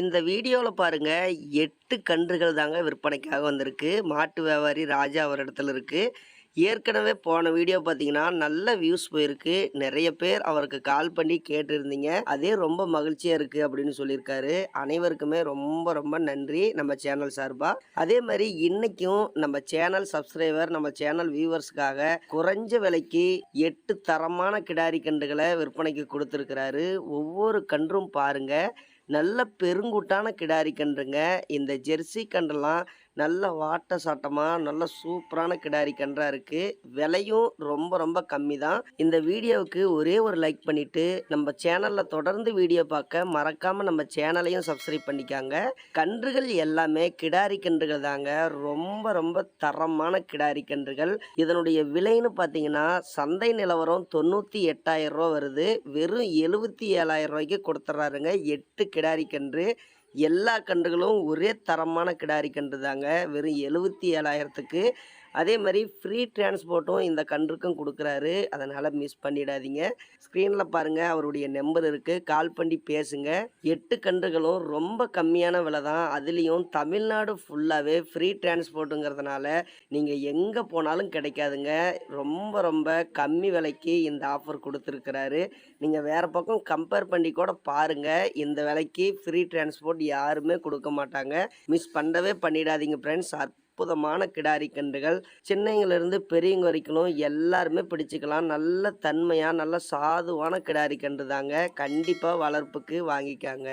இந்த வீடியோவில் பாருங்கள் எட்டு கன்றுகள் தாங்க விற்பனைக்காக வந்திருக்கு. மாட்டு வியாபாரி ராஜா ஒரு இடத்துல இருக்குது ஏற்கனவே போன வீடியோ பார்த்தீங்கன்னா நல்ல வியூஸ் போயிருக்கு. நிறைய பேர் அவருக்கு கால் பண்ணி கேட்டிருந்தீங்க. அதே ரொம்ப மகிழ்ச்சியாக இருக்குது அப்படின்னு சொல்லியிருக்காரு. அனைவருக்குமே ரொம்ப ரொம்ப நன்றி நம்ம சேனல் சார்பாக அதே மாதிரி இன்றைக்கும் நம்ம சேனல் சப்ஸ்கிரைபர் நம்ம சேனல் வியூவர்ஸ்க்காக குறைஞ்ச விலைக்கு எட்டு தரமான கிடாரி கன்றுகளை விற்பனைக்கு கொடுத்துருக்கிறாரு. ஒவ்வொரு கன்றும் பாருங்க. நல்ல பெருங்குட்டான கிடாரி கன்றுங்க. இந்த ஜெர்சி கன்றுலாம் நல்ல வாட்ட சாட்டமாக நல்ல சூப்பரான கிடாரி கன்றாக இருக்குது விலையும் ரொம்ப ரொம்ப கம்மி தான். இந்த வீடியோவுக்கு ஒரே ஒரு லைக் பண்ணிவிட்டு நம்ம சேனலில் தொடர்ந்து வீடியோ பார்க்க மறக்காமல் நம்ம சேனலையும் சப்ஸ்கிரைப் பண்ணிக்காங்க. கன்றுகள் எல்லாமே கிடாரி கன்றுகள் தாங்க. ரொம்ப ரொம்ப தரமான கிடாரி கன்றுகள். இதனுடைய விலைன்னு பார்த்தீங்கன்னா சந்தை நிலவரம் தொண்ணூற்றி எட்டாயிரம் ரூபா வருது. வெறும் எழுபத்தி ஏழாயிரம் ரூபாய்க்கு கொடுத்துட்றாருங்க எட்டு கிடாரி கன்று எல்லா கன்றுகளும் ஒரே தரமான கிடாரி கன்று தாங்க வெறும் எழுபத்தி ஏழாயிரத்துக்கு அதே மாதிரி ஃப்ரீ டிரான்ஸ்போர்ட்டும் இந்த கன்றுக்கும் கொடுக்குறாரு. அதனால் மிஸ் பண்ணிடாதீங்க. ஸ்க்ரீனில் பாருங்கள் அவருடைய நம்பர் இருக்குது கால் பண்ணி பேசுங்க. எட்டு கன்றுகளும் ரொம்ப கம்மியான விலை தான். அதுலேயும் தமிழ்நாடு ஃபுல்லாகவே ஃப்ரீ டிரான்ஸ்போர்ட்டுங்கிறதுனால நீங்கள் எங்கே போனாலும் கிடைக்காதுங்க. ரொம்ப ரொம்ப கம்மி விலைக்கு இந்த ஆஃபர் கொடுத்துருக்கிறாரு. நீங்கள் வேறு பக்கம் கம்பேர் பண்ணி கூட பாருங்கள் இந்த விலைக்கு ஃப்ரீ டிரான்ஸ்போர்ட் யாருமே கொடுக்க மாட்டாங்க. மிஸ் பண்ணவே பண்ணிடாதீங்க ஃப்ரெண்ட்ஸ். அற்புதமான கிடாரி கன்றுகள். சின்னவங்களிருந்து பெரியவங்க வரைக்கும் எல்லாருமே பிடிச்சிக்கலாம். நல்ல தன்மையாக நல்ல சாதுவான கிடாரி கன்று தாங்க கண்டிப்பாக வளர்ப்புக்கு வாங்கிக்காங்க.